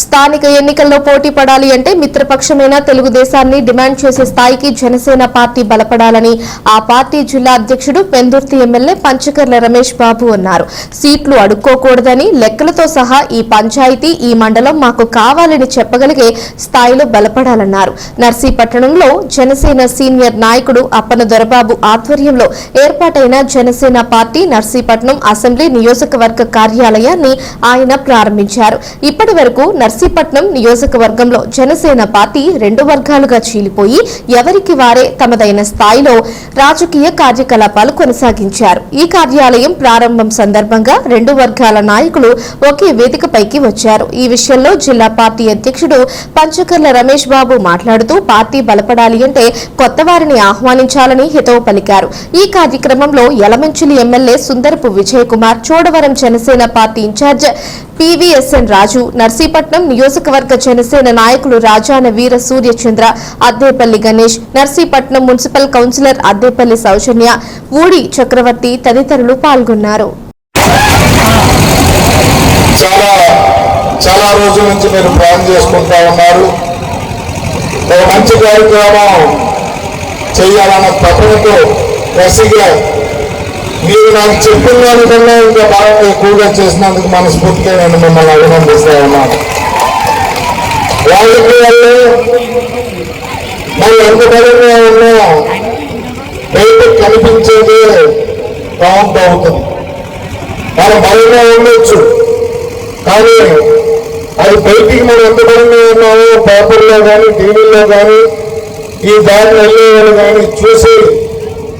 స్థానిక ఎన్నికల్లో పోటీ పడాలి అంటే మిత్రపక్షమైన తెలుగుదేశాన్ని డిమాండ్ చేసే స్థాయికి జనసేన పార్టీ బలపడాలని ఆ పార్టీ జిల్లా అధ్యక్షుడు పెందుర్తి ఎమ్మెల్యే పంచకర్ల రమేష్ బాబు అన్నారు. సీట్లు అడుక్కోకూడదని లెక్కలతో సహా ఈ పంచాయతీ ఈ మండలం మాకు కావాలని చెప్పగలిగే స్థాయిలో బలపడాలన్నారు. నర్సీపట్నంలో జనసేన సీనియర్ నాయకుడు అప్పన దొరబాబు ఆధ్వర్యంలో ఏర్పాటైన జనసేన పార్టీ నర్సీపట్నం అసెంబ్లీ నియోజకవర్గ కార్యాలయాన్ని ఆయన ప్రారంభించారు. ఇప్పటి వరకు నర్సీపట్నం నియోజకవర్గంలో జనసేన పార్టీ రెండు వర్గాలుగా చీలిపోయి ఎవరికి వారే తమదైన స్థాయిలో రాజకీయ కార్యకలాపాలు కొనసాగించారు. ఈ కార్యాలయం ప్రారంభం సందర్భంగా రెండు వర్గాల నాయకులు ఒకే వేదికపైకి వచ్చారు. ఈ విషయంలో జిల్లా పార్టీ అధ్యక్షుడు పంచకర్ల రమేష్ బాబు మాట్లాడుతూ పార్టీ బలపడాలి అంటే కొత్త వారిని ఆహ్వానించాలని హితవు పలికారు. ఈ కార్యక్రమంలో Yelamanchili MLA Sundarapu Vijay Kumar Chodavaram Janasena party in charge P V S N Raju Narsipatnam నియోజకవర్గ జనసేన నాయకులు రాజాన వీర సూర్యచంద్ర అద్దేపల్లి గణేష్ నర్సీపట్నం మున్సిపల్ కౌన్సిలర్ అద్దేపల్లి సౌజన్య ఊడి చక్రవర్తి తదితరులు పాల్గొన్నారు. చాలా చాలా రోజుల నుంచి మీరు ప్లాన్ చేసుకుంటా ఉన్నారు. ఒక మంచి కార్యక్రమం చేయాలన్న తపనతో కసిగా మీరు నాకు చెప్పిన దానికన్నా ఇంకా బాగా ఎక్కువగా చేసినందుకు మనస్ఫూర్తిగా నేను మిమ్మల్ని అభినందిస్తా ఉన్నాను. వాళ్ళకి వాళ్ళు మరి ఎంత బలంగా ఉన్నా బయటకు కనిపించేది కౌంట్ అవుతుంది మనం బలంగా ఉండొచ్చు కానీ అది బయటికి మనం ఎంత బలంగా ఉన్నామో పేపర్లో కానీ టీవీలో కానీ ఈ దారి వెళ్ళేవాళ్ళు కానీ చూసి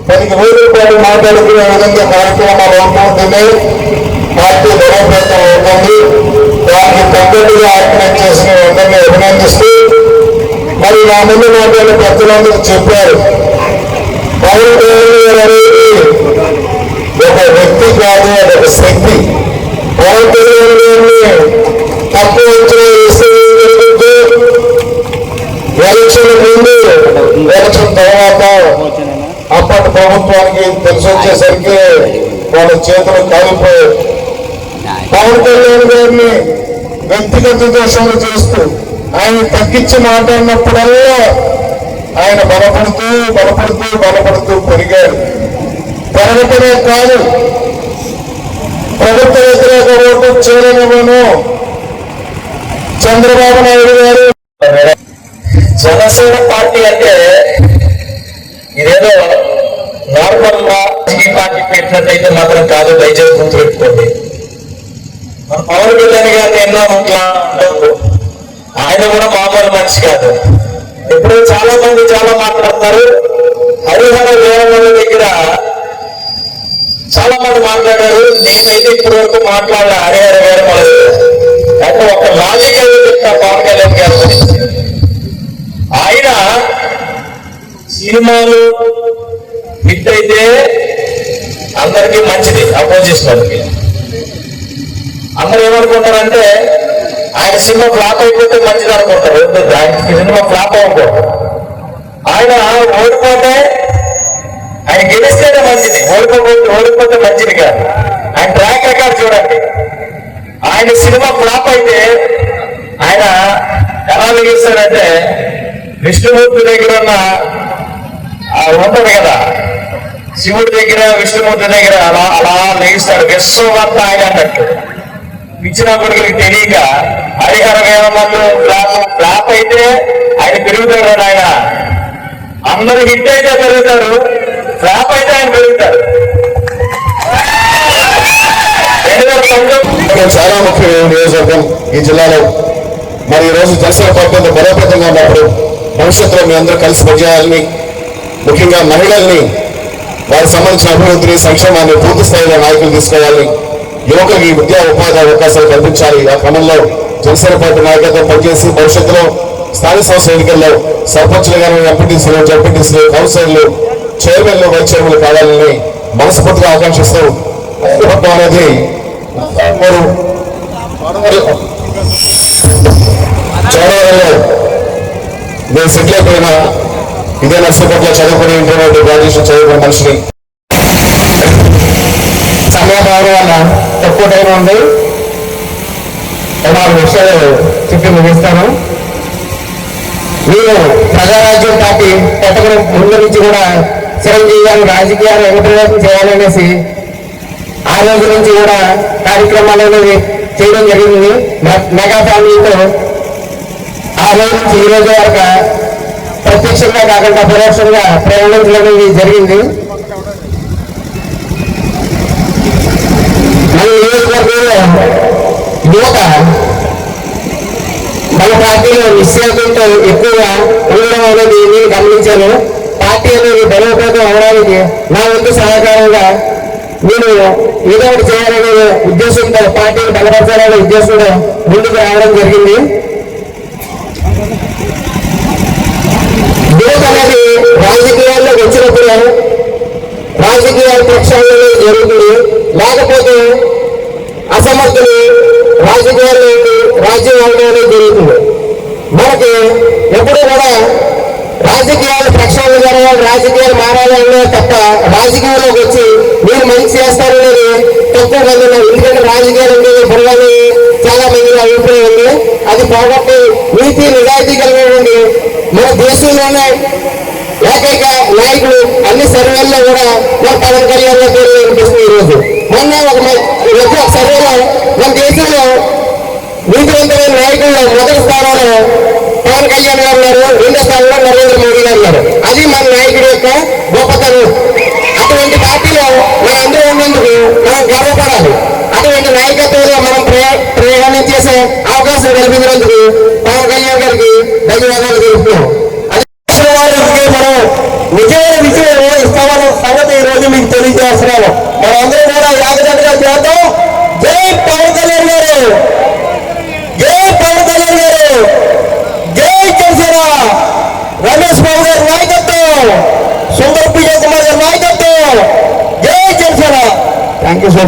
పది రోజుల పాటు మాట్లాడుకునే విధంగా కార్యక్రమాలు అవుతుంటేనే పార్టీ బలోపేతం అవుతుంది దానికి తగ్గట్టుగా ఆర్గనైజ్ చేసిన వెంటనే అభినందిస్తూ మరి నా ముందు మాట్లాడిన పెద్దలందరూ చెప్పారు. పవన్ కళ్యాణ్ అనేది ఒక వ్యక్తి కాదు అదొక శక్తి. పవన్ కళ్యాణ్ గారిని తక్కువ అంచనా వేస్తే జరుగుతుంది? ఎలక్షన్ ముందు ఎలక్షన్ తర్వాత అప్పటి ప్రభుత్వానికి తెలిసి వచ్చేసరికి వాళ్ళ చేతులు కాలిపోయాయి పవన్ కళ్యాణ్ గారిని వ్యక్తిగత దోషాలు చేస్తూ ఆయన తగ్గించి మాట్లాడినప్పుడల్లా ఆయన బలపడుతూ బలపడుతూ బలపడుతూ పెరిగాడు పెరగటమే కాదు ప్రభుత్వ వ్యతిరేక ఓటు చేరనివ్వను. చంద్రబాబు నాయుడు గారు జనసేన పార్టీ అంటే ఇదేదో నార్మల్గా రాజకీయ పార్టీ పెట్టినట్టయితే మాత్రం కాదు దయచేసి గుర్తుపెట్టుకోండి మన పవన్ కళ్యాణ్ గారిని ఎన్నో అంటారు. ఆయన కూడా మామూలు మనిషి కాదు. ఇప్పుడు చాలా మంది చాలా మాట్లాడతారు. హరిహర దేవముల దగ్గర చాలా మంది మాట్లాడారు. నేనైతే ఇప్పటి వరకు మాట్లాడలే హరిహర వేరమల అంటే ఒక లాజికల్ చెప్తా పవన్ కళ్యాణ్ గారి గురించి. ఆయన సినిమాలు హిట్ అయితే అందరికీ మంచిది అపోజిషన్ వాళ్ళకి. అందరు ఏమనుకుంటారంటే ఆయన సినిమా ఫ్లాప్ అయిపోతే మంచిది అనుకుంటారు. ఆయన సినిమా ఫ్లాప్ అవ్వకూడదు. ఆయన ఓడిపోతే ఆయన గెలిస్తేనే మంచిది. ఓడిపోతే ఓడిపోతే మంచిది కాదు. ఆయన ట్రాక్ రికార్డ్ చూడండి. ఆయన సినిమా ఫ్లాప్ అయితే ఆయన ఎలా మిగిలిస్తాడంటే విష్ణుమూర్తి దగ్గర ఉన్న ఆ ఉంటది కదా శివుడి దగ్గర విష్ణుమూర్తి దగ్గర అలా అలా లెగిస్తాడు విశ్వమంతా ఆయన అన్నట్టు. ఇచ్చిన కొడుకులకి తెలియక హరిహర వేదమందు ఫ్లాప్ ఫ్లాప్ అయితే ఆయన పెరుగుతాడు ఆయన. అందరు హిట్ అయితే పెరుగుతారు ఫ్లాప్ అయితే ఆయన పెరుగుతారు. చాలా ముఖ్యమైన నియోజకవర్గం ఈ జిల్లాలో. మరి ఈ రోజు జనసేన పార్టీ బలోపేతంగా ఉన్నప్పుడు భవిష్యత్తులో మీ అందరూ కలిసి పనిచేయాలని ముఖ్యంగా మహిళల్ని వారికి సంబంధించిన అభివృద్ధిని సంక్షేమాన్ని పూర్తి స్థాయిలో నాయకులు తీసుకోవాలి. యువకులకి విద్యా ఉపాధి అవకాశాలు కల్పించాలి. ఆ క్రమంలో జనసేన పార్టీ నాయకత్వం పనిచేసి భవిష్యత్తులో స్థానిక సంస్థల ఎన్నికల్లో సర్పంచ్లు కానీ ఎంపీటీసీలు జడ్పీటీసీలు కౌన్సిలర్లు చైర్మన్లు వైస్ చైర్మన్లు కావాలని మనస్ఫూర్తిగా ఆకాంక్షిస్తూ అనేది చోడవరంలో నేను సెటిల్ అయిపోయిన ఇదే నర్సపట్ల చదువుకుని ఇంటర్మీడియట్ గ్రాడ్యుయేషన్ చదువుకున్న మనిషిని. సమయభావం వల్ల తక్కువ టైం ఉంది. నాలుగు విషయాలు చెప్పి ముగిస్తాను. నేను ప్రజారాజ్యం పార్టీ పెట్టడం ముందు నుంచి కూడా చిరంజీవి గారు రాజకీయాలు ఎంకరేజ్ చేయాలనేసి ఆ రోజు నుంచి కూడా కార్యక్రమాలు అనేవి చేయడం జరిగింది. మె- మెగా ఫ్యామిలీతో ఆ రోజు నుంచి ఈ రోజు వరకు ప్రత్యక్షంగా కాకుండా పరోక్షంగా ప్రయాణించడం జరిగింది. మన నియోజకవర్గంలో యువత మన పార్టీలో నిశ్చయంతో ఎక్కువగా ఉండడం అనేది నేను గమనించాను. పార్టీ అనేది బలోపేతం అవడానికి నా వంతు సహకారంగా నేను ఏదో ఒకటి చేయాలనే ఉద్దేశంతో పార్టీని బలపరచాలనే ఉద్దేశంతో ముందుకు రావడం జరిగింది యువత అనేది రాజకీయాల్లో వచ్చినప్పుడు రాజకీయాల ప్రక్షాళన జరుగుతుంది లేకపోతే అసమర్థులు రాజకీయాలు రాజ్యం అవడం జరుగుతుంది. మనకి ఎప్పుడు కూడా రాజకీయాలు ప్రక్షాళన జరగాలి రాజకీయాలు మారాలనే తప్ప రాజకీయాల్లోకి వచ్చి మీరు మంచి చేస్తారనేది తక్కువ మంది ఎందుకంటే రాజకీయాలు అనేది పొరగాలి చాలా మంది అభిప్రాయం ఉంది అది పోగొట్టి నీతి నిజాయితీ కలిగినటువంటి మన దేశంలోనే ఏకైక నాయకులు అన్ని సర్వేల్లో కూడా మన పవన్ కళ్యాణ్ గారి పేరు వినిపిస్తుంది ఈరోజు. మొన్న ఒక మధ్య ఒక సర్వేలో మన దేశంలో నీతివంతమైన నాయకుల్లో మొదటి స్థానంలో పవన్ కళ్యాణ్ గారు ఉన్నారు. రెండో స్థానంలో నరేంద్ర మోడీ గారు ఉన్నారు. అది మన నాయకుడి యొక్క గొప్పతనం. అటువంటి పార్టీలో మన అందరూ ఉన్నందుకు మనం గర్వపడాలి. అటువంటి నాయకత్వంలో మనం ప్రయాణం చేసే అవకాశం కల్పించినందుకు పవన్ కళ్యాణ్ గారికి ధన్యవాదాలు తెలుపుతున్నాం అదే వారికి మనం విజయ విజయం ఇస్తామన్న సంగతి ఈ రోజు మీకు తెలియజేస్తున్నాను మనం అందరం కూడా యాగదండగా చేద్దాం జై పవన్ కళ్యాణ్ గారు జై పవన్ కళ్యాణ్ గారు జై జనసేన రమేష్ బాబు గారి నాయకత్వం సుందర్ పిజయ్ కుమార్ గారి నాయకత్వం. జై జనసేన. Thank you so